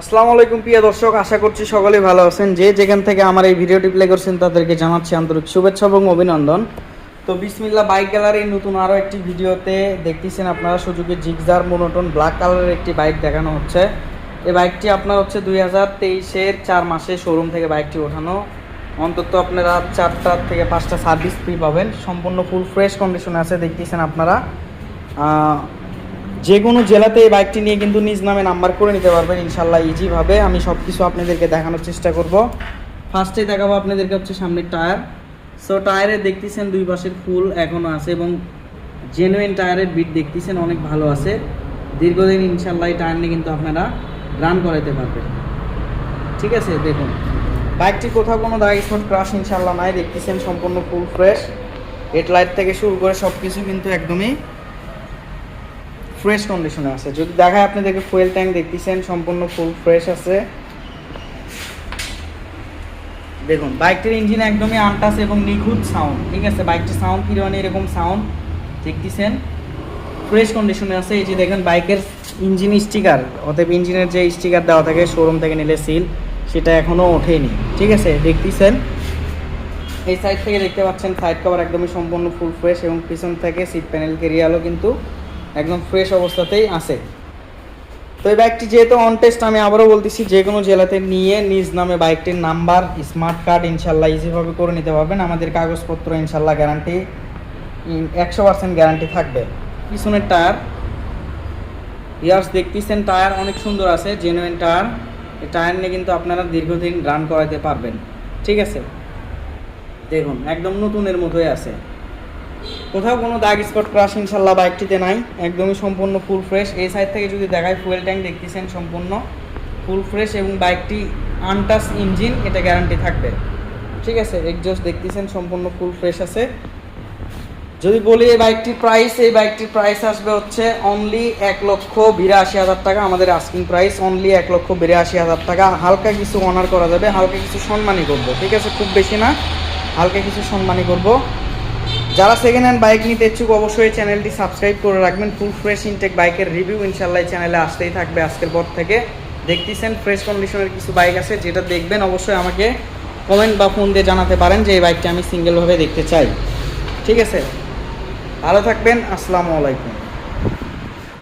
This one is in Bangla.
আসসালামু আলাইকুম প্রিয় দর্শক, আশা করছি সকলেই ভালো আছেন। যে যেখান থেকে আমার এই ভিডিওটি প্লে করছেন, তাদেরকে জানাচ্ছি আন্তরিক শুভেচ্ছা এবং অভিনন্দন। তো বিসমিল্লা বাইক গ্যালারির নতুন আরও একটি ভিডিওতে দেখতেছেন আপনারা সুযোগের জিগজার মোনোটন ব্ল্যাক কালারের একটি বাইক দেখানো হচ্ছে। এই বাইকটি আপনার হচ্ছে দুই হাজার তেইশের চার মাসে শোরুম থেকে বাইকটি ওঠানো। অন্তত আপনারা চারটা থেকে পাঁচটা সার্ভিস ফ্রি পাবেন। সম্পূর্ণ ফুল ফ্রেশ কন্ডিশনে আছে, দেখতেছেন আপনারা। যে কোনো জেলাতে এই বাইকটি নিয়ে কিন্তু নিজ নামে নাম্বার করে নিতে পারবেন, ইনশাল্লাহ ইজিভাবে আমি সব কিছু আপনাদেরকে দেখানোর চেষ্টা করব। ফার্স্টে দেখাবো আপনাদেরকে হচ্ছে সামনের টায়ার সো টায়ারে দেখতেছেন দুই পাশের ফুল এখনও আছে এবং জেনুইন টায়ারের বিট দেখতেছেন, অনেক ভালো আছে। দীর্ঘদিন ইনশাল্লাহ এই টায়ার নিয়ে কিন্তু আপনারা রান করাতে পারবেন। ঠিক আছে, দেখুন। বাইকটি কোথাও কোনো দাগ, স্পট ক্রাশ ইনশাল্লাহ নাই। দেখতেছেন সম্পূর্ণ ফুল ফ্রেশ হেডলাইট থেকে শুরু করে সব কিছু কিন্তু একদমই ফ্রেশ কন্ডিশনে আছে। যদি দেখায় আপনাদেরকে ফুয়েল ট্যাঙ্ক দেখতেছেন, সম্পূর্ণ ফুল ফ্রেশ আছে। দেখুন বাইকটির ইঞ্জিন একদমই আনটাস এবং নিখুঁত সাউন্ড ঠিক আছে? বাইকটির সাউন্ড ফিরোয়ানি এরকম সাউন্ড দেখতেছেন? ফ্রেশ কন্ডিশনে আছে। এই যে দেখেন বাইকের ইঞ্জিন স্টিকার অতএব ইঞ্জিনের যে স্টিকার দেওয়া থাকে শোরুম থেকে নিলে সিল সেটা এখনও ওঠেনি, ঠিক আছে? দেখতেছেন? এই সাইড থেকে দেখতে পাচ্ছেন সাইড কভার একদমই সম্পূর্ণ ফুল ফ্রেশ এবং পিছন থেকে সিট প্যানেল কেরিয়ালও কিন্তু একদম ফ্রেশ অবস্থাতেই আছে। তো এই বাইকটি যেহেতু অন টেস্ট আমি আবারও বলতেছি, যে কোনো জেলাতে নিয়ে নিজ নামে বাইকটির নাম্বার স্মার্ট কার্ড ইনশাল্লাহ ইজিভাবে করে নিতে পারবেন। আমাদের কাগজপত্র ইনশাল্লাহ গ্যারান্টি একশো পার্সেন্ট গ্যারান্টি থাকবে। পিছনের টায়ার ইয়ার্স দেখতেছেন টায়ার অনেক সুন্দর আছে জেনুইন টায়ার এই টায়ার নিয়ে কিন্তু আপনারা দীর্ঘদিন রান করাতে পারবেন। ঠিক আছে? দেখুন, একদম নতুনের মতোই আছে। কোথাও কোনো দাগ স্পট ক্রাশ ইনশাল্লাহ বাইকটিতে নাই। একদমই সম্পূর্ণ ফুল ফ্রেশ এই সাইড থেকে যদি দেখায় ফুয়েল ট্যাঙ্ক দেখতেছেন সম্পূর্ণ ফুল ফ্রেশ এবং বাইকটি আনটাস ইঞ্জিন এটা গ্যারান্টি থাকবে। ঠিক আছে এক্সজস্ট দেখতেছেন, সম্পূর্ণ ফুল ফ্রেশ আছে। যদি বলি এই বাইকটির প্রাইস এই বাইকটির প্রাইস আসবে হচ্ছে অনলি এক লক্ষ বিরাশি হাজার টাকা। আমাদের আস্কিং প্রাইস অনলি এক লক্ষ বিরাশি হাজার টাকা। হালকা কিছু অনার করা যাবে, হালকা কিছু সম্মানই করব। ঠিক আছে, খুব বেশি না। হালকা কিছু সম্মানই করব। যারা সেকেন্ড হ্যান্ড বাইক নিতে ইচ্ছুক, অবশ্যই চ্যানেলটি সাবস্ক্রাইব করে রাখবেন। ফুল ফ্রেশ ইনটেক বাইকের রিভিউ ইনশাল্লাহ চ্যানেলে আসতেই থাকবে আজকের পর থেকে। দেখতেছেন ফ্রেশ কন্ডিশনের কিছু বাইক আছে, যেটা দেখবেন, অবশ্যই আমাকে কমেন্ট বা ফোন দিয়ে জানাতে পারেন যে এই বাইকটি আমি সিঙ্গেলভাবে দেখতে চাই। ঠিক আছে? ভালো থাকবেন, আসসালামু আলাইকুম।